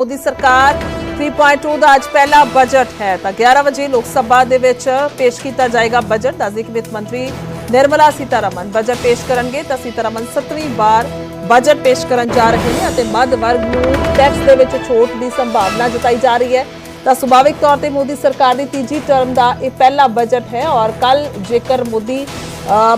ਮੋਦੀ ਸਰਕਾਰ 3.2 ਦਾ ਅੱਜ ਪਹਿਲਾ ਬਜਟ ਹੈ। ਤਾਂ 11 ਵਜੇ ਲੋਕ ਸਭਾ ਦੇ ਵਿੱਚ ਪੇਸ਼ ਕੀਤਾ ਜਾਏਗਾ ਬਜਟ ਦੱਸਦੇ ਕਿ ਵਿੱਤ ਮੰਤਰੀ ਨਿਰਮਲਾ ਸੀਤਾਰਮਨ ਬਜਟ ਪੇਸ਼ ਕਰਨਗੇ। ਤਾਂ ਸੀਤਾਰਮਨ 7ਵੀਂ ਵਾਰ ਬਜਟ ਪੇਸ਼ ਕਰਨ ਜਾ ਰਹੇ ਨੇ ਅਤੇ ਮੱਧ ਵਰਗ ਨੂੰ ਟੈਕਸ ਦੇ ਵਿੱਚ ਛੋਟ ਦੀ ਸੰਭਾਵਨਾ ਜਤਾਈ ਜਾ ਰਹੀ ਹੈ। ਤਾਂ ਸੁਭਾਵਿਕ ਤੌਰ ਤੇ ਮੋਦੀ ਸਰਕਾਰ ਦੀ ਤੀਜੀ ਟਰਮ ਦਾ ਇਹ ਪਹਿਲਾ ਬਜਟ ਹੈ ਔਰ ਕੱਲ ਜੇਕਰ ਮੋਦੀ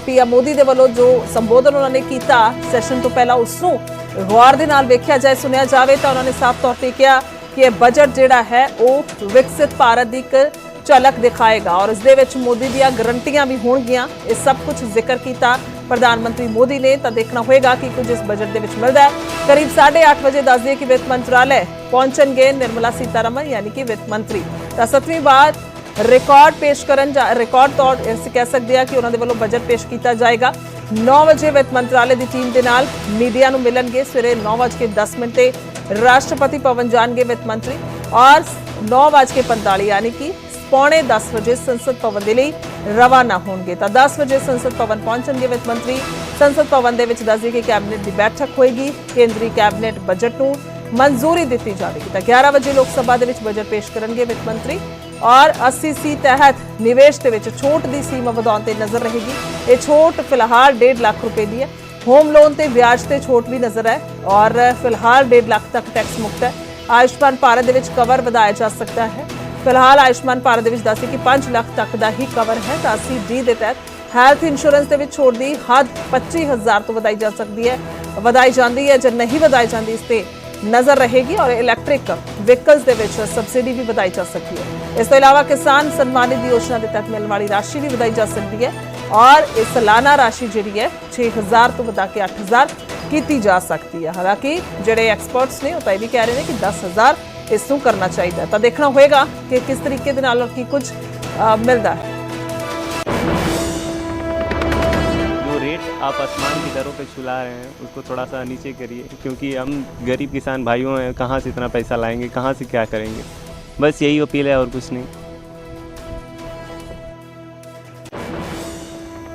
ਪੀਐਮ ਮੋਦੀ ਦੇ ਵੱਲੋਂ ਜੋ ਸੰਬੋਧਨ ਉਹਨਾਂ ਨੇ ਕੀਤਾ ਸੈਸ਼ਨ ਤੋਂ ਪਹਿਲਾਂ ਉਸ ਨੂੰ ਗੌਰ ਦੇ ਨਾਲ ਵੇਖਿਆ ਜਾਏ, ਸੁਣਿਆ ਜਾਵੇ ਤਾਂ ਉਹਨਾਂ ਨੇ ਸਾਫ਼ ਤੌਰ ਤੇ ਕਿਹਾ ਕਿ ਇਹ ਬਜਟ ਜਿਹੜਾ ਹੈ, ਉਹ ਵਿਕਸਿਤ ਭਾਰਤ ਦੀ ਇੱਕ ਝਲਕ ਦਿਖਾਏਗਾ ਔਰ ਇਸ ਦੇ ਵਿੱਚ ਮੋਦੀ ਦੀਆਂ ਗਰੰਟੀਆਂ ਵੀ ਹੋਣਗੀਆਂ, ਇਹ ਸਭ ਕੁਝ ਜ਼ਿਕਰ ਕੀਤਾ। ਪ੍ਰਧਾਨ ਮੰਤਰੀ ਮੋਦੀ ਨੇ ਤਾਂ ਦੇਖਣਾ ਹੋਏਗਾ ਕਿ ਕੁਝ ਇਸ ਬਜਟ ਦੇ ਵਿੱਚ ਮਿਲਦਾ ਹੈ। ਕਰੀਬ 8:30 ਵਜੇ ਦੱਸ ਦਈਏ ਕਿ ਵਿੱਤ ਮੰਤਰਾਲੇ ਪਹੁੰਚਣਗੇ ਨਿਰਮਲਾ ਸੀਤਾਰਮਨ, ਯਾਨੀ ਕਿ ਵਿੱਤ ਮੰਤਰੀ। ਤਾਂ ਸੱਤਵੀਂ ਵਾਰ ਰਿਕਾਰਡ ਪੇਸ਼ ਕਰਨ ਜਾ ਰਿਕਾਰਡ ਤੌਰ, ਅਸੀਂ ਕਹਿ ਸਕਦੇ ਹਾਂ ਕਿ ਉਹਨਾਂ ਦੇ ਵੱਲੋਂ ਬਜਟ ਪੇਸ਼ ਕੀਤਾ ਜਾਏਗਾ। 9 ਵਜੇ ਵਿੱਤ ਮੰਤਰਾਲੇ ਦੀ ਟੀਮ ਦੇ ਨਾਲ ਮੀਡੀਆ ਨੂੰ ਮਿਲਣਗੇ। ਸਵੇਰੇ 9:10 ਮਿੰਟ ਤੇ ਰਾਸ਼ਟਰਪਤੀ ਭਵਨ ਜਾਣਗੇ ਵਿੱਤ ਮੰਤਰੀ ਔਰ 9:45 ਯਾਨੀ ਕਿ ਪੌਣੇ 10 ਵਜੇ ਸੰਸਦ ਭਵਨ ਦੇ ਲਈ ਰਵਾਨਾ ਹੋਣਗੇ। ਤਾਂ 10 ਵਜੇ ਸੰਸਦ ਭਵਨ ਪਹੁੰਚਣਗੇ ਵਿੱਤ ਮੰਤਰੀ। ਸੰਸਦ ਭਵਨ ਦੇ ਵਿੱਚ ਦੱਸਦੀ ਕਿ ਕੈਬਨਿਟ ਦੀ ਬੈਠਕ ਹੋਏਗੀ। ਕੇਂਦਰੀ ਕੈਬਨਿਟ ਬਜਟ ਨੂੰ ਮਨਜ਼ੂਰੀ ਦਿੱਤੀ ਜਾਵੇਗੀ। ਤਾਂ 11 ਵਜੇ ਲੋਕ ਸਭਾ ਦੇ ਵਿੱਚ ਬਜਟ ਪੇਸ਼ ਕਰਨਗੇ ਵਿੱਤ ਮੰਤਰੀ। ਔਰ 80 ਸੀ ਤਹਿਤ ਨਿਵੇਸ਼ ਦੇ ਵਿੱਚ ਛੋਟ ਦੀ ਸੀਮਾ ਵਧਾਉਣ ਤੇ ਨਜ਼ਰ ਰਹੇਗੀ। ਇਹ ਛੋਟ ਫਿਲਹਾਲ 1.5 ਲੱਖ ਰੁਪਏ ਦੀ ਹੈ। ਹੋਮ ਲੋਨ ਤੇ ਵਿਆਜ ਤੇ ਛੋਟ ਵੀ ਨਜ਼ਰ ਹੈ ਔਰ ਫਿਲਹਾਲ 1.5 ਲੱਖ ਤੱਕ ਟੈਕਸ ਮੁਕਤ ਹੈ। ਆਯੁਸ਼ਮਾਨ ਭਾਰਤ ਦੇ ਵਿੱਚ ਕਵਰ ਵਧਾਇਆ ਜਾ ਸਕਦਾ ਹੈ। ਫਿਲਹਾਲ ਆਯੁਸ਼ਮਾਨ ਭਾਰਤ ਦੇ ਵਿੱਚ ਦੱਸੀ ਕਿ 5 ਲੱਖ ਤੱਕ ਦਾ ਹੀ ਕਵਰ ਹੈ ਤਾਂ 80 ਡੀ ਦੇ ਤਹਿਤ ਹੈਲਥ ਇੰਸ਼ੋਰੈਂਸ ਦੇ ਵਿੱਚ ਛੋਟ ਦੀ ਹੱਦ 25000 ਤੋਂ ਵਧਾਈ ਜਾ ਸਕਦੀ ਹੈ। ਵਧਾਈ ਜਾਂਦੀ ਹੈ ਜਾਂ ਨਹੀਂ ਵਧਾਈ ਜਾਂਦੀ ਇਸ ਤੇ ਨਜ਼ਰ ਰਹੇਗੀ ਔਰ ਇਲੈਕਟ੍ਰਿਕ ਵਹੀਕਲਸ ਦੇ ਵਿੱਚ ਸਬਸਿਡੀ ਵੀ ਵਧਾਈ ਜਾ ਸਕਦੀ ਹੈ। ਇਸ ਤੋਂ ਇਲਾਵਾ ਕਿਸਾਨ ਸਨਮਾਨਿਤ ਯੋਜਨਾ ਦੇ ਤਹਿਤ ਮਿਲਣ ਵਾਲੀ ਰਾਸ਼ੀ ਵੀ ਵਧਾਈ ਜਾ ਸਕਦੀ ਹੈ ਔਰ ਇਹ ਸਾਲਾਨਾ ਰਾਸ਼ੀ ਜਿਹੜੀ ਹੈ 6000 ਤੋਂ ਵਧਾ ਕੇ 8000 ਕੀਤੀ ਜਾ ਸਕਦੀ ਹੈ ਹਾਲਾਂਕਿ ਜਿਹੜੇ ਐਕਸਪਰਟਸ ਨੇ ਉਹ ਤਾਂ ਇਹ ਵੀ ਕਹਿ ਰਹੇ ਨੇ ਕਿ 10000 ਇਸ ਨੂੰ ਕਰਨਾ ਚਾਹੀਦਾ ਹੈ। ਤਾਂ ਦੇਖਣਾ ਹੋਏਗਾ ਕਿ ਕਿਸ ਤਰੀਕੇ ਦੇ ਨਾਲ ਔਰ ਕੀ ਕੁਝ ਅ, ਮਿਲਦਾ ਹੈ जो रेट आप आसमान की दरों पे छुला रहे हैं उसको थोड़ा सा नीचे करिए क्योंकि हम गरीब किसान भाइयों हैं कहाँ से इतना पैसा लाएंगे कहाँ से क्या करेंगे बस यही अपील है और कुछ नहीं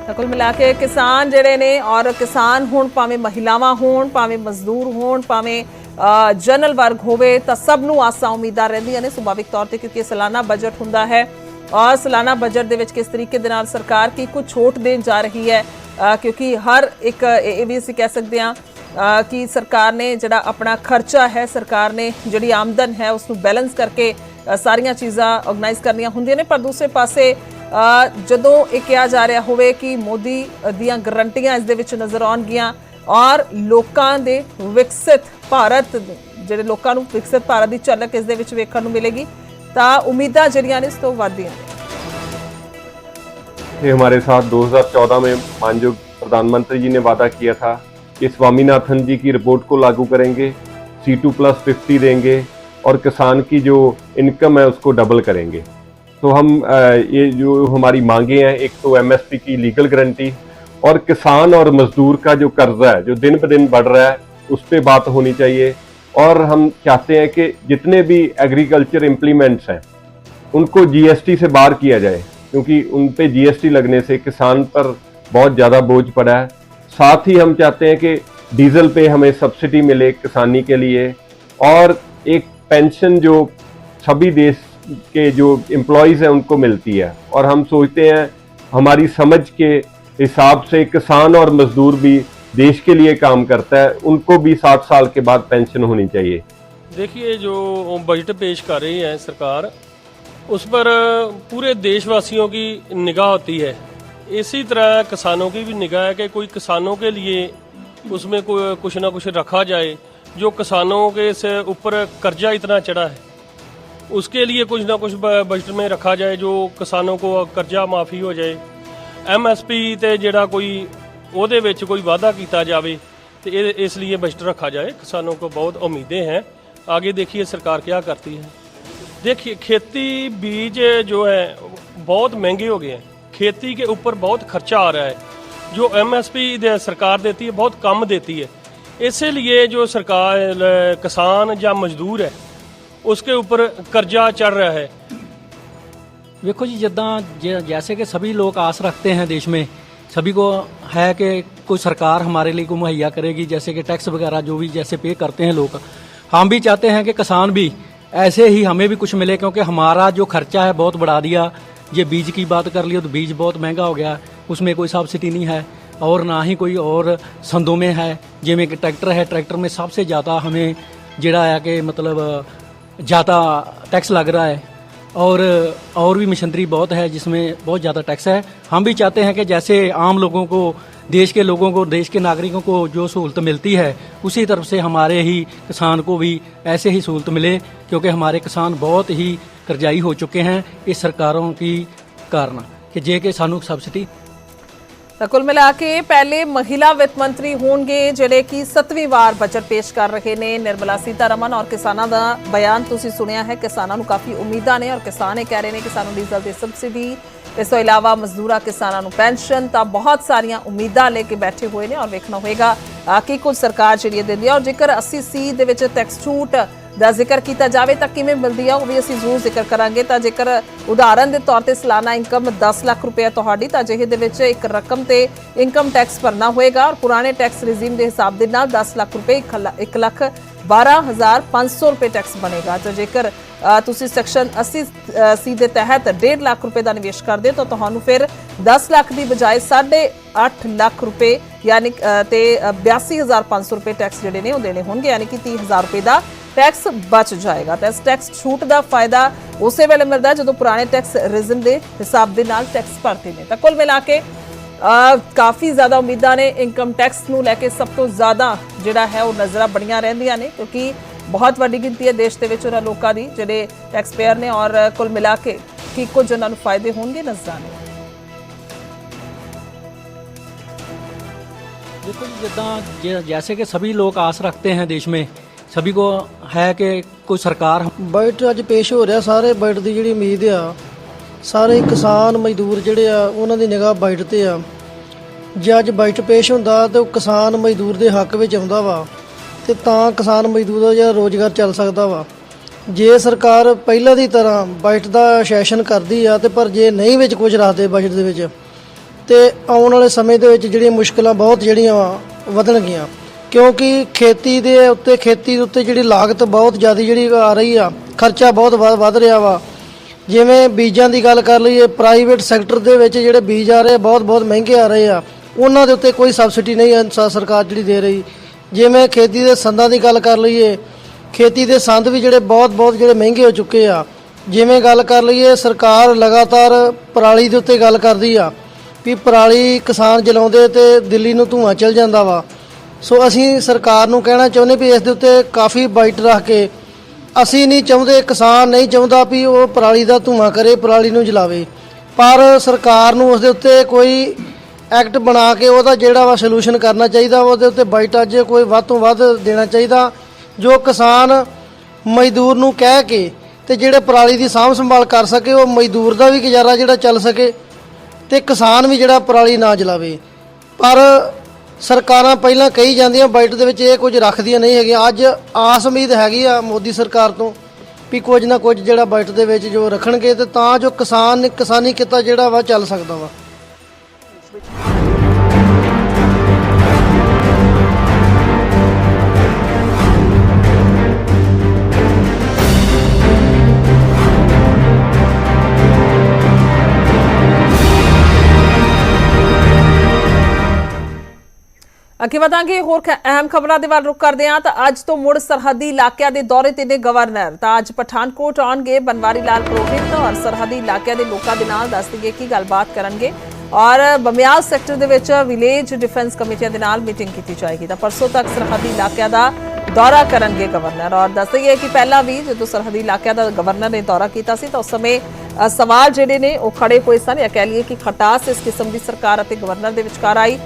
ਤਾਂ ਕੁੱਲ ਮਿਲਾ ਕੇ ਕਿਸਾਨ ਜਿਹੜੇ ਨੇ ਔਰ ਕਿਸਾਨ ਹੋਣ ਭਾਵੇਂ ਮਹਿਲਾਵਾਂ ਹੋਣ ਭਾਵੇਂ ਮਜ਼ਦੂਰ ਹੋਣ ਭਾਵੇਂ ਅ, ਜਨਰਲ ਵਰਗ ਹੋਵੇ ਤਾਂ ਸਭ ਨੂੰ ਆਸਾਂ ਉਮੀਦਾਂ ਰਹਿੰਦੀਆਂ ਨੇ ਸੁਭਾਵਿਕ ਤੌਰ ਤੇ ਕਿਉਂਕਿ ਇਹ ਸਾਲਾਨਾ ਬਜਟ ਹੁੰਦਾ ਹੈ ਔਰ ਸਾਲਾਨਾ ਬਜਟ ਦੇ ਵਿੱਚ ਕਿਸ ਤਰੀਕੇ ਦੇ ਨਾਲ ਸਰਕਾਰ ਕੀ ਕੁਝ ਛੋਟ ਦੇਣ ਜਾ ਰਹੀ ਹੈ ਅ, ਕਿਉਂਕਿ ਹਰ ਇੱਕ ਇਹ ਇਹ ਵੀ ਅਸੀਂ ਕਹਿ ਸਕਦੇ ਹਾਂ ਅ, ਕਿ ਸਰਕਾਰ ਨੇ ਜਿਹੜਾ ਆਪਣਾ ਖਰਚਾ ਹੈ ਸਰਕਾਰ ਨੇ ਜਿਹੜੀ ਆਮਦਨ ਹੈ ਉਸ ਨੂੰ ਬੈਲੈਂਸ ਕਰਕੇ ਅ, ਸਾਰੀਆਂ ਚੀਜ਼ਾਂ ਆਰਗੇਨਾਈਜ਼ ਕਰਨੀਆਂ ਹੁੰਦੀਆਂ ਨੇ ਪਰ ਦੂਸਰੇ ਪਾਸੇ ਅ, ਜਦੋਂ ਇਹ ਕਿਹਾ ਜਾ ਰਿਹਾ ਹੋਵੇ ਕਿ ਮੋਦੀ ਦੀਆਂ ਗਰੰਟੀਆਂ ਇਸ ਦੇ ਵਿੱਚ ਨਜ਼ਰ ਆਉਣਗੀਆਂ ਔਰ ਲੋਕਾਂ ਦੇ ਵਿਕਸਿਤ ਭਾਰਤ ਜਿਹੜੇ ਲੋਕਾਂ ਨੂੰ ਵਿਕਸਿਤ ਭਾਰਤ ਦੀ ਝਲਕ ਇਸ ਦੇ ਵਿੱਚ ਵੇਖਣ ਨੂੰ ਮਿਲੇਗੀ ਤਾਂ ਉਮੀਦਾਂ ਜਿਹੜੀਆਂ ਨੇ ਇਸ ਤੋਂ ਵੱਧਦੀਆਂ ਨੇ थे हमारे साथ 2014 में मानयोग प्रधानमंत्री जी ने वादा किया था कि स्वामीनाथन जी की रिपोर्ट को लागू करेंगे सी टू प्लस फिफ्टी देंगे और किसान की जो इनकम है उसको डबल करेंगे। तो हम ये जो हमारी मांगे हैं, एक तो एमएसपी की लीगल गारंटी और किसान और मजदूर का जो कर्जा है, जो दिन ब दिन बढ़ रहा है, उस पर बात होनी चाहिए। और हम चाहते हैं कि जितने भी एग्रीकल्चर इम्प्लीमेंट्स हैं, उनको जीएसटी से बाहर किया जाए, क्योंकि उन पे जीएसटी लगने से किसान पर बहुत ज़्यादा बोझ पड़ा है। साथ ही हम चाहते हैं कि डीजल पे हमें सब्सिडी मिले किसानी के लिए और एक पेंशन जो सभी देश के जो एम्प्लॉयज़ हैं उनको मिलती है। और हम सोचते हैं, हमारी समझ के हिसाब से किसान और मजदूर भी देश के लिए काम करता है, उनको भी सात साल के बाद पेंशन होनी चाहिए। देखिए, जो बजट पेश कर रही है सरकार, उस पर पूरे देशवासियों की निगाह होती है। इसी तरह किसानों की भी निगाह है कि कोई किसानों के लिए उसमें कोई कुछ ना कुछ रखा जाए जो किसानों के से ऊपर कर्जा इतना चढ़ा है उसके लिए कुछ ना कुछ ब- बजट में रखा जाए जो किसानों को ਕਰਜ਼ਾ ਮਾਫੀ ਹੋ ਜਾਏ ਐਮਐਸਪੀ ਤੇ ਜਿਹੜਾ ਕੋਈ ਉਹਦੇ ਵਿੱਚ ਕੋਈ ਵਾਅਦਾ ਕੀਤਾ ਜਾਵੇ ਤੇ ਇਹ ਇਸ ਲਈ ਬਜਟ रखा जाए किसानों को बहुत उम्मीदें हैं आगे देखिए सरकार क्या करती है देखिए खेती बीज जो है बहुत महंगे हो गए हैं खेती के ऊपर बहुत खर्चा आ रहा है जो एम एस दे, सरकार देती है बहुत कम देती है इसलिए जो सरकार किसान या मजदूर है उसके ऊपर कर्जा चढ़ रहा है देखो जी जिदा जैसे कि सभी लोग आस रखते हैं देश में सभी को है कि कोई सरकार हमारे लिए को मुहैया करेगी जैसे कि टैक्स वगैरह जो भी जैसे पे करते हैं लोग हम भी चाहते हैं कि किसान भी ऐसे ही हमें भी कुछ मिले क्योंकि हमारा जो खर्चा है बहुत बढ़ा दिया ये बीज की बात कर लियो तो बीज बहुत महंगा हो गया उसमें कोई सब्सिडी नहीं है और ना ही कोई और संदों में है जिमें कि ट्रैक्टर है ट्रैक्टर में सबसे ज़्यादा हमें ਜਿਹੜਾ है कि मतलब ज़्यादा टैक्स लग रहा है और और भी मशीनरी बहुत है जिसमें बहुत ज़्यादा टैक्स है हम भी चाहते हैं कि जैसे आम लोगों को देश के लोगों को देश के नागरिकों को जो सहूलत मिलती है उसी तरफ से हमारे ही किसान को भी ऐसे ही सहूलत मिले क्योंकि हमारे किसान बहुत ही करजाई हो चुके हैं इस सरकारों की कारण कि जे के सानू सब्सिडी ਤਾਂ ਕੁੱਲ ਮਿਲਾ ਕੇ ਪਹਿਲੇ ਮਹਿਲਾ ਵਿੱਤ ਮੰਤਰੀ ਹੋਣਗੇ ਜਿਹੜੇ ਕਿ 7ਵੀਂ ਵਾਰ ਬਜਟ ਪੇਸ਼ ਕਰ ਰਹੇ ਨੇ। ਨਿਰਮਲਾ ਸੀਤਾਰਮਨ ਔਰ ਕਿਸਾਨਾਂ ਦਾ ਬਿਆਨ ਤੁਸੀਂ ਸੁਣਿਆ ਹੈ। ਕਿਸਾਨਾਂ ਨੂੰ ਕਾਫੀ ਉਮੀਦਾਂ ਨੇ ਔਰ ਕਿਸਾਨ ਇਹ ਕਹਿ ਰਹੇ ਨੇ ਕਿ ਸਾਨੂੰ ਡੀਜ਼ਲ ਦੀ ਸਬਸਿਡੀ ਇਸ ਤੋਂ ਇਲਾਵਾ ਮਜ਼ਦੂਰਾਂ ਕਿਸਾਨਾਂ ਨੂੰ ਪੈਨਸ਼ਨ ਤਾਂ ਬਹੁਤ ਸਾਰੀਆਂ ਉਮੀਦਾਂ ਲੈ ਕੇ ਬੈਠੇ ਹੋਏ ਨੇ ਔਰ ਵੇਖਣਾ ਹੋਏਗਾ ਅਹ, ਕਿ ਕੁਝ ਸਰਕਾਰ ਜਿਹੜੀ ਹੈ ਦਿੰਦੀ ਹੈ ਔਰ ਜੇਕਰ 80 ਸੀ ਦੇ ਵਿੱਚ ਟੈਕਸ ਛੂਟ ਦਾ ਜ਼ਿਕਰ ਕੀਤਾ ਜਾਵੇ ਤਾਂ ਕਿਵੇਂ ਮਿਲਦੀ ਆ ਉਹ ਵੀ ਅਸੀਂ ਜ਼ਰੂਰ ਜ਼ਿਕਰ ਕਰਾਂਗੇ। ਤਾਂ ਜੇਕਰ ਉਦਾਹਰਨ ਦੇ ਤੌਰ ਤੇ ਸਾਲਾਨਾ ਇਨਕਮ 10 ਲੱਖ ਰੁਪਏ ਤੁਹਾਡੀ ਤਾਂ ਜਿਹੇ ਦੇ ਵਿੱਚ ਇੱਕ ਰਕਮ ਤੇ ਇਨਕਮ ਟੈਕਸ ਭਰਨਾ ਹੋਏਗਾ ਔਰ ਪੁਰਾਣੇ ਟੈਕਸ ਰਿਜ਼ੀਮ ਦੇ ਹਿਸਾਬ ਦੇ ਨਾਲ 10 ਲੱਖ ਰੁਪਏ 1 ਲੱਖ 12500 ਰੁਪਏ ਟੈਕਸ ਬਣੇਗਾ। ਤਾਂ ਜੇਕਰ ਤੁਸੀਂ ਸੈਕਸ਼ਨ 80 ਅ, ਸੀ ਦੇ ਤਹਿਤ 1.5 ਲੱਖ ਰੁਪਏ ਦਾ ਨਿਵੇਸ਼ ਕਰਦੇ ਹੋ ਤਾਂ ਤੁਹਾਨੂੰ ਫਿਰ 10 ਲੱਖ ਦੀ ਬਜਾਏ 8.5 ਲੱਖ ਰੁਪਏ ਯਾਨੀ ਅ, ਤੇ ਅ, 82500 ਰੁਪਏ ਟੈਕਸ ਜਿਹੜੇ ਨੇ ਉਹ ਦੇਣੇ ਹੋਣਗੇ ਯਾਨੀ ਕਿ 30000 ਰੁਪਏ ਦਾ ਟੈਕਸ ਬਚ ਜਾਏਗਾ ਤਾਂ ਇਸ ਟੈਕਸ ਛੂਟ ਦਾ ਫਾਇਦਾ ਉਸੇ ਵੇਲੇ ਮਿਲਦਾ ਹੈ ਜਦੋਂ ਪੁਰਾਣੇ ਟੈਕਸ ਰਿਜ਼ਮ ਦੇ ਹਿਸਾਬ ਦੇ ਨਾਲ ਟੈਕਸ ਭਰਦੇ ਨੇ ਤਾਂ ਕੁੱਲ ਮਿਲਾ ਕੇ ਅ, ਕਾਫੀ ਜ਼ਿਆਦਾ ਉਮੀਦਾਂ ਨੇ ਇਨਕਮ ਟੈਕਸ ਨੂੰ ਲੈ ਕੇ ਸਭ ਤੋਂ ਜ਼ਿਆਦਾ ਜਿਹੜਾ ਹੈ ਉਹ ਨਜ਼ਰਾਂ ਬਣੀਆਂ ਰਹਿੰਦੀਆਂ ਨੇ ਕਿਉਂਕਿ ਬਹੁਤ ਵੱਡੀ ਗਿਣਤੀ ਹੈ ਦੇਸ਼ ਦੇ ਵਿੱਚ ਉਹਨਾਂ ਲੋਕਾਂ ਦੀ ਜਿਹੜੇ ਟੈਕਸ ਪੇਅਰ ਨੇ ਔਰ ਕੁੱਲ ਮਿਲਾ ਕੇ ਕੀ ਕੁਝ ਉਹਨਾਂ ਨੂੰ ਫਾਇਦੇ ਹੋਣਗੇ ਨਜ਼ਰਾਂ ਨੇ देखो जी जिदा जे- जैसे कि सभी लोग आस रखते हैं देश में सभी को है कि कोई सरकार ਬਜਟ ਅੱਜ ਪੇਸ਼ ਹੋ ਰਿਹਾ ਸਾਰੇ ਬਜਟ ਦੀ ਜਿਹੜੀ ਉਮੀਦ ਆ ਸਾਰੇ ਕਿਸਾਨ ਮਜ਼ਦੂਰ ਜਿਹੜੇ ਆ ਉਹਨਾਂ ਦੀ ਨਿਗਾਹ ਬਜਟ ਤੇ ਆ ਜੇ ਅੱਜ ਬਜਟ ਪੇਸ਼ ਹੁੰਦਾ ਤੇ ਉਹ ਕਿਸਾਨ ਮਜ਼ਦੂਰ ਦੇ ਹੱਕ ਵਿੱਚ ਆਉਂਦਾ ਵਾ ਤੇ ਤਾਂ ਕਿਸਾਨ ਮਜ਼ਦੂਰ ਦਾ ਜਿਹੜਾ ਰੋਜ਼ਗਾਰ ਚੱਲ ਸਕਦਾ ਵਾ ਜੇ ਸਰਕਾਰ ਪਹਿਲਾਂ ਦੀ ਤਰ੍ਹਾਂ ਬਜਟ ਦਾ ਸੈਸ਼ਨ ਕਰਦੀ ਆ ਤੇ ਪਰ ਜੇ ਨਹੀਂ ਵਿੱਚ ਕੁਝ ਰੱਖਦੇ ਬਜਟ ਦੇ ਵਿੱਚ ਤੇ ਆਉਣ ਵਾਲੇ ਸਮੇਂ ਦੇ ਵਿੱਚ ਜਿਹੜੀਆਂ ਮੁਸ਼ਕਲਾਂ ਬਹੁਤ ਜਿਹੜੀਆਂ ਵਾ ਵਧਣਗੀਆਂ ਕਿਉਂਕਿ ਖੇਤੀ ਦੇ ਉੱਤੇ, ਖੇਤੀ ਦੇ ਉੱਤੇ ਜਿਹੜੀ ਲਾਗਤ ਬਹੁਤ ਜ਼ਿਆਦਾ ਜਿਹੜੀ ਆ ਰਹੀ ਆ, ਖਰਚਾ ਬਹੁਤ ਵ, ਵੱਧ ਰਿਹਾ ਵਾ। ਜਿਵੇਂ ਬੀਜਾਂ ਦੀ ਗੱਲ ਕਰ ਲਈਏ ਪ੍ਰਾਈਵੇਟ ਸੈਕਟਰ ਦੇ ਵਿੱਚ ਜਿਹੜੇ ਬੀਜ ਆ ਰਹੇ ਆ, ਬਹੁਤ ਬਹੁਤ ਮਹਿੰਗੇ ਆ ਰਹੇ ਆ। ਉਹਨਾਂ ਦੇ ਉੱਤੇ ਕੋਈ ਸਬਸਿਡੀ ਨਹੀਂ ਹੈ ਸ- ਸਰਕਾਰ ਜਿਹੜੀ ਦੇ ਰਹੀ। ਜਿਵੇਂ ਖੇਤੀ ਦੇ ਸੰਦਾਂ ਦੀ ਗੱਲ ਕਰ ਲਈਏ, ਖੇਤੀ ਦੇ ਸੰਦ ਵੀ ਜਿਹੜੇ ਬਹੁਤ ਬਹੁਤ ਜਿਹੜੇ ਮਹਿੰਗੇ ਹੋ ਚੁੱਕੇ ਆ। ਜਿਵੇਂ ਗੱਲ ਕਰ ਲਈਏ, ਸਰਕਾਰ ਲਗਾਤਾਰ ਪਰਾਲੀ ਦੇ ਉੱਤੇ ਗੱਲ ਕਰਦੀ ਆ, ਵੀ ਪਰਾਲੀ ਕਿਸਾਨ ਜਲਾਉਂਦੇ ਤੇ ਦਿੱਲੀ ਨੂੰ ਧੂਆਂ ਚਲ ਜਾਂਦਾ ਵਾ। ਸੋ ਅਸੀਂ ਸਰਕਾਰ ਨੂੰ ਕਹਿਣਾ ਚਾਹੁੰਦੇ ਵੀ ਇਸ ਦੇ ਉੱਤੇ ਕਾਫੀ ਬਾਈਟ ਰੱਖ ਕੇ ਅਸੀਂ ਨਹੀਂ ਚਾਹੁੰਦੇ, ਕਿਸਾਨ ਨਹੀਂ ਚਾਹੁੰਦਾ ਵੀ ਉਹ ਪਰਾਲੀ ਦਾ ਧੂਆਂ ਕਰੇ, ਪਰਾਲੀ ਨੂੰ ਜਲਾਵੇ। ਪਰ ਸਰਕਾਰ ਨੂੰ ਉਸ ਦੇ ਉੱਤੇ ਕੋਈ ਐਕਟ ਬਣਾ ਕੇ ਉਹਦਾ ਜਿਹੜਾ ਵਾ ਸੋਲੂਸ਼ਨ ਕਰਨਾ ਚਾਹੀਦਾ, ਉਹਦੇ ਉੱਤੇ ਬਾਈਟ ਅੱਜ ਕੋਈ ਵੱਧ ਤੋਂ ਵੱਧ ਦੇਣਾ ਚਾਹੀਦਾ, ਜੋ ਕਿਸਾਨ ਮਜ਼ਦੂਰ ਨੂੰ ਕਹਿ ਕੇ ਤੇ ਜਿਹੜੇ ਪਰਾਲੀ ਦੀ ਸਾਂਭ ਸੰਭਾਲ ਕਰ ਸਕੇ, ਉਹ ਮਜ਼ਦੂਰ ਦਾ ਵੀ ਗੁਜ਼ਾਰਾ ਜਿਹੜਾ ਚੱਲ ਸਕੇ ਤੇ ਕਿਸਾਨ ਵੀ ਜਿਹੜਾ ਪਰਾਲੀ ਨਾ ਜਲਾਵੇ। ਪਰ ਸਰਕਾਰਾਂ ਪਹਿਲਾਂ ਕਹੀ ਜਾਂਦੀਆਂ ਬਜਟ ਦੇ ਵਿੱਚ ਇਹ ਕੁਝ ਰੱਖਦੀਆਂ ਨਹੀਂ ਹੈਗੀਆਂ। ਅੱਜ ਆਸ ਉਮੀਦ ਹੈਗੀ ਆ ਮੋਦੀ ਸਰਕਾਰ ਤੋਂ ਵੀ ਕੁਝ ਨਾ ਕੁਝ ਜਿਹੜਾ ਬਜਟ ਦੇ ਵਿੱਚ ਜੋ ਰੱਖਣਗੇ ਤੇ ਤਾਂ ਜੋ ਕਿਸਾਨ ਕਿਸਾਨੀ ਕਿੱਤਾ ਜਿਹੜਾ ਵਾ ਚੱਲ ਸਕਦਾ ਵਾ। ਅੱਗੇ ਵਧਾਂਗੇ। ਹੋਰ ਅਹਿਮ ਖਬਰਾਂ ਦੇ ਵੱਲ ਰੁਕ ਕਰਦੇ ਹਾਂ ਤਾਂ ਅੱਜ ਤੋਂ ਮੁੜ ਸਰਹੱਦੀ ਇਲਾਕਿਆਂ ਦੇ ਦੌਰੇ ਤੇ ਨੇ ਗਵਰਨਰ। ਤਾਂ ਅੱਜ ਪਠਾਨਕੋਟ ਆਉਣਗੇ ਬਨਵਾਰੀ ਲਾਲ ਪੁਰੋਹਿਤ ਔਰ ਸਰਹੱਦੀ ਇਲਾਕਿਆਂ ਦੇ ਲੋਕਾਂ ਦੇ ਨਾਲ ਦੱਸਣਗੇ ਕੀ ਗੱਲਬਾਤ ਕਰਨਗੇ। ਔਰ ਬਮਿਆਲ ਸੈਕਟਰ ਦੇ ਵਿੱਚ ਵਿਲੇਜ ਡਿਫੈਂਸ ਕਮੇਟੀਆਂ ਦੇ ਨਾਲ ਮੀਟਿੰਗ ਕੀਤੀ ਜਾਏਗੀ। ਤਾਂ ਪਰਸੋਂ ਤੱਕ ਸਰਹੱਦੀ ਇਲਾਕਿਆਂ ਦਾ ਦੌਰਾ ਕਰਨਗੇ ਗਵਰਨਰ। ਔਰ ਦੱਸਈਏ ਕਿ ਪਹਿਲਾਂ ਵੀ ਜਦੋਂ ਸਰਹੱਦੀ ਇਲਾਕਿਆਂ ਦਾ ਗਵਰਨਰ ਨੇ ਦੌਰਾ ਕੀਤਾ ਸੀ ਤਾਂ ਉਸ ਸਮੇਂ ਸਵਾਲ ਜਿਹੜੇ ਨੇ ਉਹ ਖੜੇ ਹੋਏ ਸਨ। ਜਾਂ ਕਹਿ ਲਈਏ ਕਿ ਖਟਾਸ ਇਸ ਕਿਸਮ ਦੀ ਸਰਕਾਰ ਅਤੇ ਗਵਰਨਰ ਦੇ ਵਿਚਕਾਰ ਆਈ।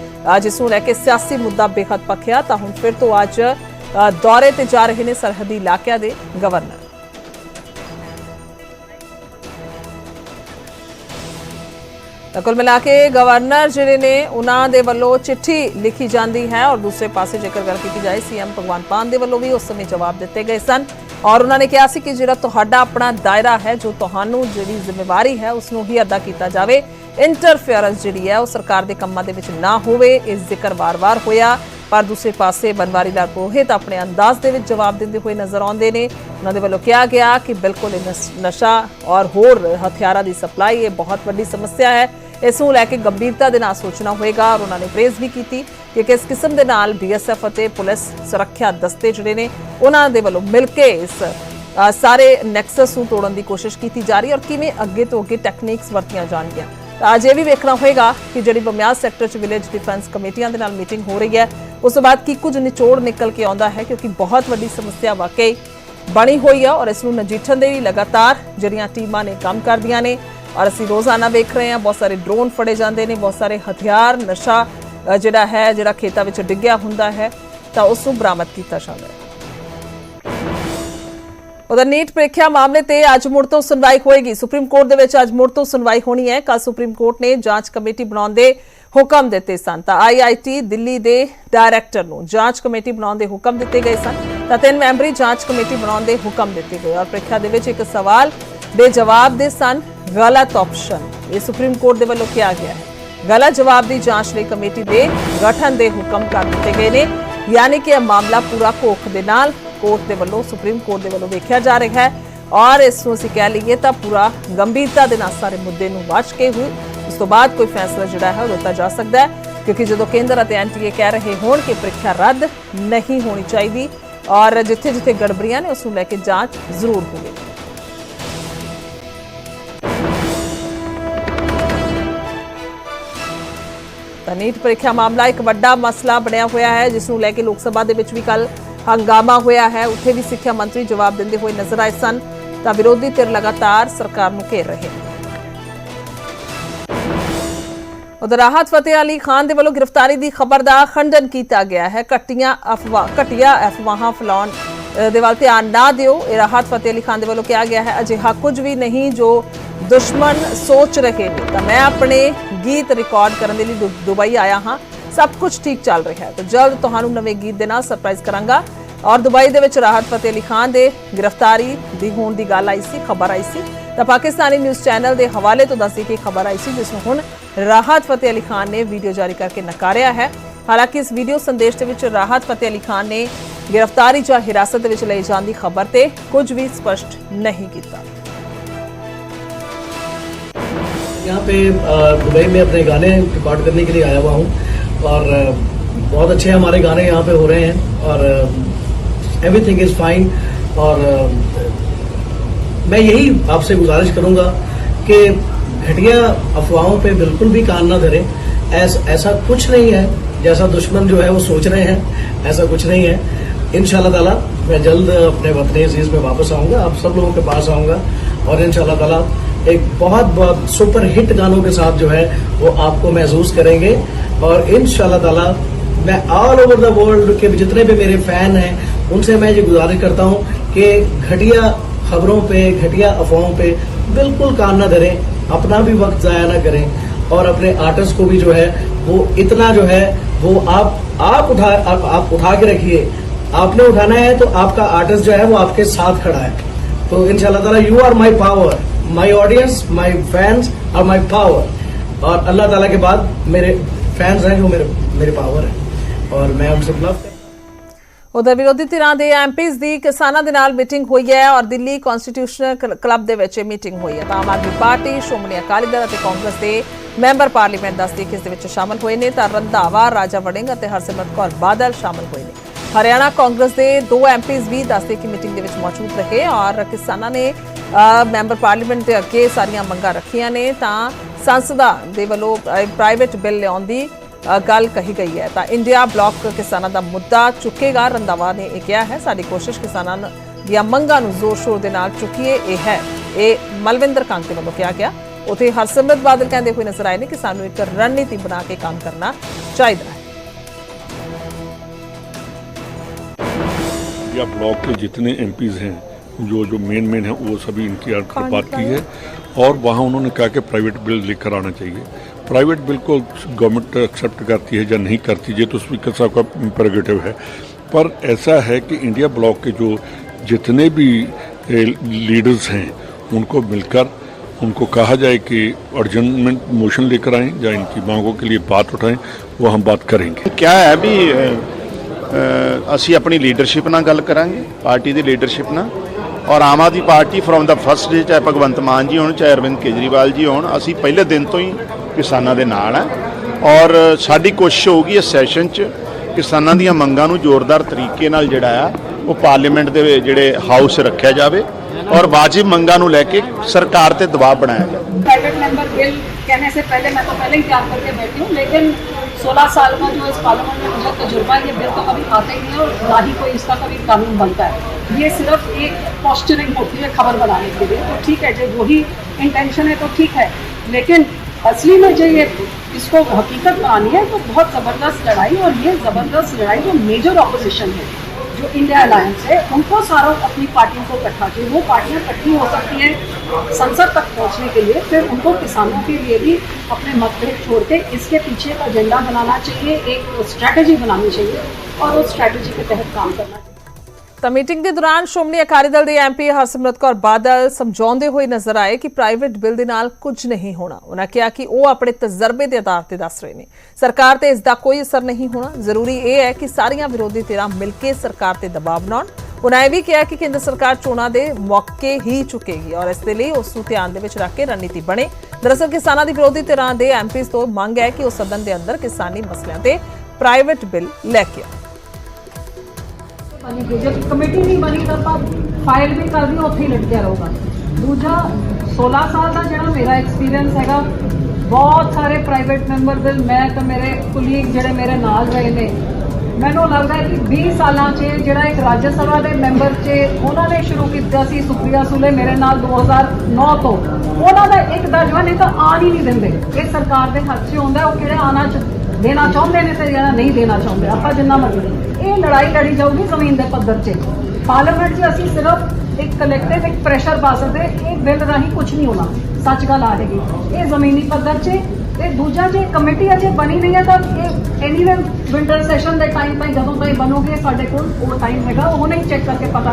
ਜਿਸ ਨੂੰ ਲੈ ਕੇ ਸਿਆਸੀ ਮੁੱਦਾ ਬੇਹੱਦ ਪੱਖਿਆ, ਤਾਂ ਹੁਣ ਫਿਰ ਤੋਂ ਅੱਜ ਦੌਰੇ ਤੇ ਜਾ ਰਹੇ ਨੇ ਸਰਹੱਦੀ ਇਲਾਕਿਆਂ ਦੇ ਗਵਰਨਰ ਤਾਂ ਕੁੱਲ ਮਿਲਾ ਕੇ ਗਵਰਨਰ ਜਿਹੜੇ ਨੇ, ਉਹਨਾਂ ਦੇ ਵੱਲੋਂ ਚਿੱਠੀ ਲਿਖੀ ਜਾਂਦੀ ਹੈ ਔਰ ਦੂਸਰੇ ਪਾਸੇ ਜੇਕਰ ਗੱਲ ਕੀਤੀ ਜਾਏ ਸੀਐਮ ਭਗਵੰਤ ਮਾਨ ਦੇ ਵੱਲੋਂ ਵੀ ਉਸ ਸਮੇਂ ਜਵਾਬ ਦਿੱਤੇ ਗਏ ਸਨ। ਔਰ ਉਹਨਾਂ ਨੇ ਕਿਹਾ ਸੀ ਕਿ ਜਿਹੜਾ ਤੁਹਾਡਾ ਆਪਣਾ ਦਾਇਰਾ ਹੈ, ਜੋ ਤੁਹਾਨੂੰ ਜਿਹੜੀ ਜ਼ਿੰਮੇਵਾਰੀ ਹੈ, ਉਸ ਨੂੰ ਹੀ ਅਦਾ ਕੀਤਾ ਜਾਵੇ। ਇੰਟਰਫੇਰੈਂਸ ਜਿਹੜੀ ਹੈ ਉਹ ਸਰਕਾਰ ਦੇ ਕੰਮਾਂ ਦੇ ਵਿੱਚ ਨਾ ਹੋਵੇ ਇਸ ਜ਼ਿਕਰ ਵਾਰ-ਵਾਰ ਹੋਇਆ। ਪਰ ਦੂਸਰੇ ਪਾਸੇ ਬਨਵਾਰੀ ਲਾਲ ਪੁਰੋਹਿਤ ਆਪਣੇ ਅੰਦਾਜ਼ ਦੇ ਵਿੱਚ ਜਵਾਬ ਦਿੰਦੇ ਹੋਏ ਨਜ਼ਰ ਆਉਂਦੇ ਨੇ। ਉਹਨਾਂ ਦੇ ਵੱਲੋਂ ਕਿਹਾ ਗਿਆ ਕਿ ਬਿਲਕੁਲ ਇਹ ਨਸ਼- ਨਸ਼ਾ ਔਰ ਹੋਰ ਹਥਿਆਰਾਂ ਦੀ ਸਪਲਾਈ, ਇਹ ਬਹੁਤ ਵੱਡੀ ਸਮੱਸਿਆ ਹੈ। ਇਸ ਨੂੰ ਲੈ ਕੇ ਗੰਭੀਰਤਾ ਦੇ ਨਾਲ ਸੋਚਣਾ ਹੋਏਗਾ ਔਰ ਉਹਨਾਂ ਨੇ ਪ੍ਰੇਜ਼ ਵੀ ਕੀਤੀ ਕਿ ਕਿਸ ਕਿਸਮ ਦੇ ਨਾਲ ਬੀਐਸਐਫ ਅਤੇ ਪੁਲਿਸ ਸੁਰੱਖਿਆ ਦਸਤੇ ਜਿਹੜੇ ਨੇ, ਉਹਨਾਂ ਦੇ ਵੱਲੋਂ ਮਿਲ ਕੇ ਇਸ ਸਾਰੇ ਨੈਕਸਸ ਨੂੰ ਤੋੜਨ ਦੀ ਕੋਸ਼ਿਸ਼ ਕੀਤੀ ਜਾ ਰਹੀ ਹੈ ਔਰ ਕਿਵੇਂ ਅੱਗੇ ਤੋਂ ਅੱਗੇ ਟੈਕਨੀਕਸ ਵਰਤੀਆਂ ਜਾਣਗੀਆਂ। ਤਾਂ ਅੱਜ ਇਹ ਵੀ ਵੇਖਣਾ ਹੋਏਗਾ ਕਿ ਜਿਹੜੀ ਬਮਿਆਸ ਸੈਕਟਰ ਚ ਵਿਲੇਜ ਡਿਫੈਂਸ ਕਮੇਟੀਆਂ ਦੇ ਨਾਲ ਮੀਟਿੰਗ ਹੋ ਰਹੀ ਹੈ, ਉਸ ਤੋਂ ਬਾਅਦ ਕੀ ਕੁਝ ਨਿਚੋੜ ਨਿਕਲ ਕੇ ਆਉਂਦਾ ਹੈ, ਕਿਉਂਕਿ ਬਹੁਤ ਵੱਡੀ ਸਮੱਸਿਆ ਵਾਕਈ ਬਣੀ ਹੋਈ ਹੈ ਔਰ ਇਸ ਨੂੰ ਨਜਿੱਠਣ ਦੇ ਲਈ ਲਗਾਤਾਰ ਜਿਹੜੀਆਂ ਟੀਮਾਂ ਨੇ ਕੰਮ ਕਰਦੀਆਂ ਨੇ ਔਰ ਅਸੀਂ ਰੋਜ਼ਾਨਾ ਵੇਖ ਰਹੇ ਹਾਂ, ਬਹੁਤ ਸਾਰੇ ਡਰੋਨ ਫੜੇ ਜਾਂਦੇ ਨੇ, ਬਹੁਤ ਸਾਰੇ ਹਥਿਆਰ, ਨਸ਼ਾ ਜਿਹੜਾ ਹੈ, ਜਿਹੜਾ ਖੇਤਾਂ ਵਿੱਚ ਡਿੱਗਿਆ ਹੁੰਦਾ ਹੈ, ਤਾਂ ਉਸ ਨੂੰ ਬਰਾਮਦ ਕੀਤਾ ਜਾਂਦਾ ਹੈ। ਉਧਰ ਨੀਟ ਪ੍ਰੀਖਿਆ ਮਾਮਲੇ ਤੇ ਅੱਜ ਮੁੜ ਤੋਂ ਸੁਣਵਾਈ ਹੋਏਗੀ। ਸੁਪਰੀਮ ਕੋਰਟ ਦੇ ਵਿੱਚ ਅੱਜ ਮੁੜ ਤੋਂ ਸੁਣਵਾਈ ਹੋਣੀ ਹੈ। ਕੱਲ ਸੁਪਰੀਮ ਕੋਰਟ ਨੇ ਜਾਂਚ ਕਮੇਟੀ ਬਣਾਉਣ ਦੇ ਹੁਕਮ ਦਿੱਤੇ ਸਨ। ਤਾਂ ਆਈਆਈਟੀ ਦਿੱਲੀ ਦੇ ਡਾਇਰੈਕਟਰ ਨੂੰ ਜਾਂਚ ਕਮੇਟੀ ਬਣਾਉਣ ਦੇ ਹੁਕਮ ਦਿੱਤੇ ਗਏ ਸਨ। ਤਾਂ ਤਿੰਨ ਮੈਂਬਰੀ ਜਾਂਚ ਕਮੇਟੀ ਬਣਾਉਣ ਦੇ ਹੁਕਮ ਦਿੱਤੇ ਗਏ ਔਰ ਪ੍ਰੀਖਿਆ ਦੇ ਵਿੱਚ ਇੱਕ ਸਵਾਲ ਦੇ ਜਵਾਬ ਦੇ ਸਨ। ਗਲਤ ਆਪਸ਼ਨ। ਇਹ ਸੁਪਰੀਮ ਕੋਰਟ ਦੇ ਵੱਲੋਂ ਕਿਹਾ ਗਿਆ ਹੈ। ਗਲਤ ਜਵਾਬ ਦੀ ਜਾਂਚ ਲਈ ਕਮੇਟੀ ਦੇ ਗਠਨ ਦੇ ਹੁਕਮ ਕਰ ਦਿੱਤੇ ਗਏ ਨੇ। ਯਾਨੀ ਕਿ ਇਹ ਮਾਮਲਾ ਪੂਰਾ ਕੋਖ ਦੇ ਨਾਲ ਕੋਰਟ ਦੇ ਵੱਲੋਂ, ਸੁਪਰੀਮ ਕੋਰਟ ਦੇ ਵੱਲੋਂ ਵੇਖਿਆ ਜਾ ਰਿਹਾ ਹੈ। ਔਰ ਇਸ ਨੂੰ ਅਸੀਂ ਕਹਿ ਲਈਏ ਤਾਂ ਪੂਰਾ ਗੰਭੀਰਤਾ ਦੇ ਨਾਲ ਸਾਰੇ ਮੁੱਦੇ ਨੂੰ ਵਾਚ ਕੇ ਹੋਏ ਉਸ ਤੋਂ ਬਾਅਦ ਕੋਈ ਫੈਸਲਾ ਜਿਹੜਾ ਹੈ ਉਹ ਦਿੱਤਾ ਜਾ ਸਕਦਾ ਹੈ। ਕਿਉਂਕਿ ਜਦੋਂ ਕੇਂਦਰ ਅਤੇ ਐਨਟੀਏ ਕਹਿ ਰਹੇ ਹੋਣ ਕਿ ਪ੍ਰੀਖਿਆ ਰੱਦ ਨਹੀਂ ਹੋਣੀ ਚਾਹੀਦੀ ਔਰ ਜਿੱਥੇ ਜਿੱਥੇ ਗੜਬੜੀਆਂ ਨੇ, ਉਸ ਨੂੰ ਲੈ ਕੇ ਜਾਂਚ ਜ਼ਰੂਰ ਹੋਵੇਗੀ ਨੀਟ ਪ੍ਰੀਖਿਆ ਮਾਮਲਾ ਇੱਕ ਵੱਡਾ ਮਸਲਾ ਬਣਿਆ ਹੋਇਆ ਹੈ, ਜਿਸ ਨੂੰ ਲੈ ਕੇ ਲੋਕ ਸਭਾ ਦੇ ਵਿੱਚ ਵੀ ਕੱਲ ਹੰਗਾਮਾ ਹੋਇਆ ਹੈ। ਉੱਥੇ ਵੀ ਸਿੱਖਿਆ ਮੰਤਰੀ ਜਵਾਬ ਦਿੰਦੇ ਹੋਏ ਨਜ਼ਰ ਆਏ ਸਨ ਤਾਂ ਵਿਰੋਧੀ ਧਿਰ ਲਗਾਤਾਰ ਸਰਕਾਰ ਨੂੰ ਘੇਰ ਰਹੇ ਨੇ। ਉਧਰ ਰਾਹਤ ਫਤਿਹ ਅਲੀ ਖਾਨ ਦੇ ਵੱਲੋਂ ਗ੍ਰਿਫਤਾਰੀ ਦੀ ਖਬਰ ਦਾ ਖੰਡਨ ਕੀਤਾ ਗਿਆ ਹੈ। ਘਟੀਆਂ ਅਫਵਾਹ ਘਟੀਆ ਅਫਵਾਹਾਂ ਫੈਲਾਉਣ ਦੇ ਵੱਲ ਧਿਆਨ ਨਾ ਦਿਓ। ਇਹ ਰਾਹਤ ਫਤਿਹ ਅਲੀ ਖਾਨ ਦੇ ਵੱਲੋਂ ਕਿਹਾ ਗਿਆ ਹੈ। ਅਜਿਹਾ ਕੁਝ ਵੀ ਨਹੀਂ ਜੋ ਦੁਸ਼ਮਣ ਸੋਚ ਰਹੇ ਨੇ। ਤਾਂ ਮੈਂ ਆਪਣੇ ਗੀਤ ਰਿਕਾਰਡ ਕਰਨ ਦੇ ਲਈ ਦੁ- ਦੁਬਈ ਆਇਆ ਹਾਂ। ਸਭ ਕੁਝ ਠੀਕ ਚੱਲ ਰਿਹਾ ਹੈ ਤਾਂ ਜਲਦ ਤੁਹਾਨੂੰ ਨਵੇਂ ਗੀਤ ਦੇ ਨਾਲ ਸਰਪ੍ਰਾਈਜ਼ ਕਰਾਂਗਾ ਔਰ ਦੁਬਈ ਦੇ ਵਿੱਚ ਰਾਹਤ ਫਤਿਹ ਅਲੀ ਖਾਨ ਦੇ ਗ੍ਰਿਫਤਾਰੀ ਦੀ ਹੋਣ ਦੀ ਗੱਲ ਆਈ ਸੀ ਖਬਰ ਆਈ ਸੀ ਤਾਂ ਪਾਕਿਸਤਾਨੀ ਨਿਊਜ਼ ਚੈਨਲ ਦੇ ਹਵਾਲੇ ਤੋਂ ਦੱਸੀ ਕਿ ਖਬਰ ਆਈ ਸੀ ਜਿਸ ਨੂੰ ਹੁਣ ਰਾਹਤ ਫਤਿਹ ਅਲੀ ਖਾਨ ਨੇ ਵੀਡੀਓ ਜਾਰੀ ਕਰਕੇ ਨਕਾਰਿਆ ਹੈ ਹਾਲਾਂਕਿ ਇਸ ਵੀਡੀਓ ਸੰਦੇਸ਼ ਦੇ ਵਿੱਚ ਰਾਹਤ ਫਤਿਹ ਅਲੀ ਖਾਨ ਨੇ ਗ੍ਰਿਫਤਾਰੀ ਜਾਂ ਹਿਰਾਸਤ ਦੇ ਵਿੱਚ ਲਏ ਜਾਣ ਦੀ ਖਬਰ ਤੇ ਕੁਝ ਵੀ ਸਪਸ਼ਟ ਨਹੀਂ ਕੀਤਾ यहाँ पे अ, दुबई में अपने गाने रिकॉर्ड करने के लिए आया हुआ हूँ और बहुत अच्छे हमारे गाने यहाँ पे हो रहे हैं और एवरीथिंग इज़ फाइन और मैं यही आपसे गुजारिश करूँगा कि घटिया अफवाहों पे बिल्कुल भी कान ना धरें। ऐस, ऐसा कुछ नहीं है जैसा दुश्मन जो है वो सोच रहे हैं। ऐसा कुछ नहीं है। इन ताला मैं जल्द अपने वतन अज़ीज़ में वापस आऊँगा। आप सब लोगों के पास आऊँगा और इन ताला एक बहुत बहुत सुपर हिट गानों के साथ जो है वो आपको महसूस करेंगे। और इन ताला मैं ऑल ओवर द वर्ल्ड के जितने भी मेरे फ़ैन हैं उनसे मैं ये गुजारिश करता हूँ कि घटिया खबरों पे घटिया अफवाहों पे बिल्कुल कान ना धरें अपना भी वक्त जाया ना करें। और अपने आर्टिस्ट को भी जो है वो इतना जो है वो आप आप उठा आप, आप उठा के रखिए। आपने उठाना है तो आपका आर्टिस्ट जो है वो आपके साथ खड़ा है। तो इंशाल्लाह ताला you are my power my audience my fans और माई पावर और अल्लाह ताला के बाद मेरे फैंस हैं जो मेरे मेरे पावर है और मैं उनसे लव करता हूं। ਉਧਰ ਵਿਰੋਧੀ ਧਿਰਾਂ ਦੇ ਐਮਪੀਜ਼ ਦੀ ਕਿਸਾਨਾਂ ਦੇ ਨਾਲ ਮੀਟਿੰਗ ਹੋਈ ਹੈ ਔਰ ਦਿੱਲੀ ਕਨਸਟੀਟਿਊਸ਼ਨਲ ਕਲ- ਕਲੱਬ ਦੇ ਵਿੱਚ ਇਹ ਮੀਟਿੰਗ ਹੋਈ ਹੈ ਤਾਂ ਆਮ ਆਦਮੀ ਪਾਰਟੀ ਸ਼੍ਰੋਮਣੀ ਅਕਾਲੀ ਦਲ ਅਤੇ ਕਾਂਗਰਸ ਦੇ ਮੈਂਬਰ ਪਾਰਲੀਮੈਂਟ ਦੱਸਦੇ ਕਿ ਇਸ ਦੇ ਵਿੱਚ ਸ਼ਾਮਲ ਹੋਏ ਨੇ ਤਾਂ ਰੰਧਾਵਾ ਰਾਜਾ ਵੜਿੰਗ ਅਤੇ ਹਰਸਿਮਰਤ ਕੌਰ ਬਾਦਲ ਸ਼ਾਮਲ ਹੋਏ ਨੇ ਹਰਿਆਣਾ ਕਾਂਗਰਸ ਦੇ ਦੋ ਐਮਪੀਜ਼ ਵੀ ਦੱਸਦੇ ਕਿ ਮੀਟਿੰਗ ਦੇ ਵਿੱਚ ਮੌਜੂਦ ਰਹੇ ਔਰ ਕਿਸਾਨਾਂ ਨੇ ਅ, ਮੈਂਬਰ ਪਾਰਲੀਮੈਂਟ ਦੇ ਅੱਗੇ ਸਾਰੀਆਂ ਮੰਗਾਂ ਰੱਖੀਆਂ ਨੇ ਤਾਂ ਸੰਸਦਾਂ ਦੇ ਵੱਲੋਂ ਪ੍ਰਾਈਵੇਟ ਬਿੱਲ ਲਿਆਉਣ ਦੀ ਅ, ਗੱਲ ਕਹੀ ਗਈ ਹੈ ਤਾਂ ਇੰਡੀਆ ਬਲੌਕ ਕਿਸਾਨਾਂ ਦਾ ਮੁੱਦਾ ਚੁੱਕੇਗਾ ਰੰਦਾਵਾ ਨੇ ਇਹ ਕਿਹਾ ਹੈ ਸਾਡੀ ਕੋਸ਼ਿਸ਼ ਕਿਸਾਨਾਂ ਨੂੰ- ਦੀਆਂ ਮੰਗਾਂ ਨੂੰ ਜ਼ੋਰ ਸ਼ੋਰ ਦੇ ਨਾਲ ਚੁੱਕੀਏ ਇਹ ਹੈ ਇਹ ਮਲਵਿੰਦਰ ਕਾਂਤੇ ਵੱਲੋਂ ਕਿਹਾ ਗਿਆ ਉਥੇ ਹਰਸਿਮਰਤ ਬਾਦਲ ਕਹਿੰਦੇ ਹੋਏ ਨਜ਼ਰ ਆਏ ਨੇ ਕਿ ਸਾਨੂੰ ਇੱਕ ਰਣਨੀਤੀ ਬਣਾ ਕੇ ਕੰਮ ਕਰਨਾ ਚਾਹੀਦਾ ਹੈ या ब्लॉक के जितने एम हैं जो जो मेन मेन हैं वो सभी इनकी आकर बात की है और वहाँ उन्होंने कहा कि प्राइवेट बिल लेकर आना चाहिए प्राइवेट बिल को गवर्नमेंट एक्सेप्ट करती है या नहीं करती है तो स्पीकर साहब का प्रेरोगेटिव है पर ऐसा है कि इंडिया ब्लॉक के जो जितने भी लीडर्स हैं उनको मिलकर उनको कहा जाए कि अर्जेंटमेंट मोशन लेकर आएं या इनकी मांगों के लिए बात उठाएं वो हम बात करेंगे क्या है अभी अ, ਅ, ਅਸੀਂ ਆਪਣੀ ਲੀਡਰਸ਼ਿਪ ਨਾਲ ਗੱਲ ਕਰਾਂਗੇ ਪਾਰਟੀ ਦੀ ਲੀਡਰਸ਼ਿਪ ਨਾਲ ਔਰ Aam Aadmi Party from the first day ਚਾਹੇ ਭਗਵੰਤ ਮਾਨ ਜੀ ਹੋਣ, ਚਾਹੇ ਅਰਵਿੰਦ ਕੇਜਰੀਵਾਲ ਜੀ ਹੋਣ, ਅਸੀਂ ਪਹਿਲੇ ਦਿਨ ਤੋਂ ਹੀ ਕਿਸਾਨਾਂ ਦੇ ਨਾਲ ਆ ਔਰ ਸਾਡੀ ਕੋਸ਼ਿਸ਼ ਹੋਊਗੀ ਇਸ ਸੈਸ਼ਨ 'ਚ ਕਿਸਾਨਾਂ ਦੀਆਂ ਮੰਗਾਂ ਨੂੰ ਜ਼ੋਰਦਾਰ ਤਰੀਕੇ ਨਾਲ ਜਿਹੜਾ ਆ, ਉਹ ਪਾਰਲੀਮੈਂਟ ਦੇ ਜਿਹੜੇ ਹਾਊਸ ਰੱਖਿਆ ਜਾਵੇ ਔਰ ਵਾਜਿਬ ਮੰਗਾਂ ਨੂੰ ਲੈ ਕੇ ਸਰਕਾਰ ਤੇ ਦਬਾਅ ਬਣਾਇਆ ਜਾਵੇ। ਪ੍ਰਾਈਵੇਟ ਸੇ ਪਹਿਲੇ ਮੈਂ ਤਾਂ ਪਹਿਲੇ ਹੀ ਕਰਕੇ ਬੈਠੀ ਹੂੰ, ਲੇਕਿਨ 16 साल का जो इस पार्लियामेंट में मुझे तजुर्बा है ये बिल तो कभी आते ही नहीं और ना ही कोई इसका कभी कानून बनता है। ये सिर्फ़ एक पॉस्चरिंग होती है खबर बनाने के लिए। तो ठीक है, जो वही इंटेंशन है तो ठीक है। लेकिन असली में जो ये इसको हकीकत बनानी है तो बहुत ज़बरदस्त लड़ाई और ये ज़बरदस्त लड़ाई जो मेजर अपोजिशन है। जो इंडिया अलायंस है, उनको सारा अपनी पार्टियों को इकट्ठा चाहिए वो पार्टियाँ इकट्ठी हो सकती हैं संसद तक पहुँचने के लिए, फिर उनको किसानों के लिए भी अपने मतभेद छोड़ के इसके पीछे एक एजेंडा बनाना चाहिए, एक स्ट्रैटेजी बनानी चाहिए और उस स्ट्रैटेजी के तहत काम करना चाहिए। ਤਾਂ ਮੀਟਿੰਗ ਦੇ ਦੌਰਾਨ ਸ਼੍ਰੋਮਣੀ ਅਕਾਲੀ ਦਲ ਦੇ ਐਮਪੀ ਹਰਸਿਮਰਤ ਕੌਰ ਬਾਦਲ ਸਮਝਾਉਂਦੇ ਹੋਏ ਨਜ਼ਰ ਆਏ ਕਿ ਪ੍ਰਾਈਵੇਟ ਬਿੱਲ ਦੇ ਨਾਲ ਕੁਝ ਨਹੀਂ ਹੋਣਾ। ਉਹਨਾਂ ਕਿਹਾ ਕਿ ਉਹ ਆਪਣੇ ਤਜਰਬੇ ਦੇ ਆਧਾਰ ਤੇ ਦੱਸ ਰਹੇ ਨੇ। ਸਰਕਾਰ ਤੇ ਇਸ ਦਾ ਕੋਈ ਅਸਰ ਨਹੀਂ ਹੋਣਾ। ਜ਼ਰੂਰੀ ਇਹ ਹੈ ਕਿ ਸਾਰੀਆਂ ਵਿਰੋਧੀ ਧਿਰਾਂ ਮਿਲ ਕੇ ਸਰਕਾਰ ਤੇ ਦਬਾਅ ਬਣਾਉਣ। ਉਹਨਾਂ ਇਹ ਵੀ ਕਿਹਾ ਕਿ ਕੇਂਦਰ ਸਰਕਾਰ ਚੋਣਾਂ ਦੇ ਮੌਕੇ ਹੀ ਚੁੱਕੇਗੀ ਔਰ ਇਸ ਦੇ ਲਈ ਉਸ ਨੂੰ ਧਿਆਨ ਦੇ ਵਿੱਚ ਰੱਖ ਕੇ ਰਣਨੀਤੀ ਬਣੇ। ਦਰਅਸਲ ਕਿਸਾਨਾਂ ਦੀ ਵਿਰੋਧੀ ਧਿਰਾਂ ਦੇ ਐਮਪੀਜ਼ ਤੋਂ ਮੰਗ ਹੈ ਕਿ ਉਹ ਸਦਨ ਦੇ ਅੰਦਰ ਕਿਸਾਨੀ ਮਸਲਿਆਂ ਤੇ ਪ੍ਰਾਈਵੇਟ ਬਿੱਲ ਲੈ ਕੇ ਆਉਣ। ਬਣੀ ਗਈ। ਕਮੇਟੀ ਨਹੀਂ ਬਣੀ ਤਾਂ ਆਪਾਂ ਫਾਈਲ ਵੀ ਕਰਦੀ ਉੱਥੇ ਹੀ ਲਟਕਿਆ ਰਹੂਗਾ ਦੂਜਾ 16 ਸਾਲ ਦਾ ਜਿਹੜਾ ਮੇਰਾ ਐਕਸਪੀਰੀਅੰਸ ਹੈਗਾ, ਬਹੁਤ ਸਾਰੇ ਪ੍ਰਾਈਵੇਟ ਮੈਂਬਰ ਦੇ, ਮੈਂ ਤੇ ਮੇਰੇ ਕੁਲੀਗ ਜਿਹੜੇ ਮੇਰੇ ਨਾਲ ਰਹੇ ਨੇ, ਮੈਨੂੰ ਲੱਗਦਾ ਕਿ 20 ਸਾਲਾਂ 'ਚ ਜਿਹੜਾ ਇੱਕ ਰਾਜ ਸਭਾ ਦੇ ਮੈਂਬਰ 'ਚ ਉਹਨਾਂ ਨੇ ਸ਼ੁਰੂ ਕੀਤਾ ਸੀ ਸੁਪਰੀਆ ਸੁਲੇ ਮੇਰੇ ਨਾਲ 2009 ਤੋਂ। ਉਹਨਾਂ ਦਾ ਇੱਕ ਦਰਜਾ ਨਹੀਂ ਤਾਂ ਆਣ ਹੀ ਨਹੀਂ ਦਿੰਦੇ। ਇਹ ਸਰਕਾਰ ਦੇ ਹੱਥ 'ਚ ਹੁੰਦਾ, ਉਹ ਕਿਹੜਾ ਆਣਾ ਚ ਦੇਣਾ ਚਾਹੁੰਦੇ ਨੇ ਤੇ ਜਿਹੜਾ ਨਹੀਂ ਦੇਣਾ ਚਾਹੁੰਦੇ, ਆਪਾਂ ਜਿੰਨਾ ਮਰਜ਼ੀ ਇਹ ਲੜਾਈ ਲੜੀ ਜਾਊਗੀ ਜ਼ਮੀਨ ਦੇ ਪੱਧਰ 'ਚ ਪਾਰਲੀਮੈਂਟ 'ਚ ਅਸੀਂ ਸਿਰਫ ਇੱਕ ਕਲੈਕਟਿਵ ਇੱਕ ਪ੍ਰੈਸ਼ਰ ਪਾ ਸਕਦੇ, ਇਹ ਬਿੱਲ ਰਾਹੀਂ ਕੁਝ ਨਹੀਂ ਹੋਣਾ, ਸੱਚ ਗੱਲ ਆ ਰਹੇਗੀ ਇਹ ਜ਼ਮੀਨੀ ਪੱਧਰ 'ਚ ਤੇ ਦੂਜਾ ਜੇ ਕਮੇਟੀ ਅਜੇ ਬਣੀ ਨਹੀਂ ਹੈ ਤਾਂ ਇਹ ਐਨੀਵੇ ਵਿੰਟਰ ਸੈਸ਼ਨ ਦੇ ਟਾਈਮ ਤਾਈਂ ਜਦੋਂ ਤਾਈਂ ਬਣੋਗੇ ਸਾਡੇ ਕੋਲ ਉਹ ਟਾਈਮ ਹੈਗਾ, ਉਹ ਨਹੀਂ ਚੈੱਕ ਕਰਕੇ ਪਤਾ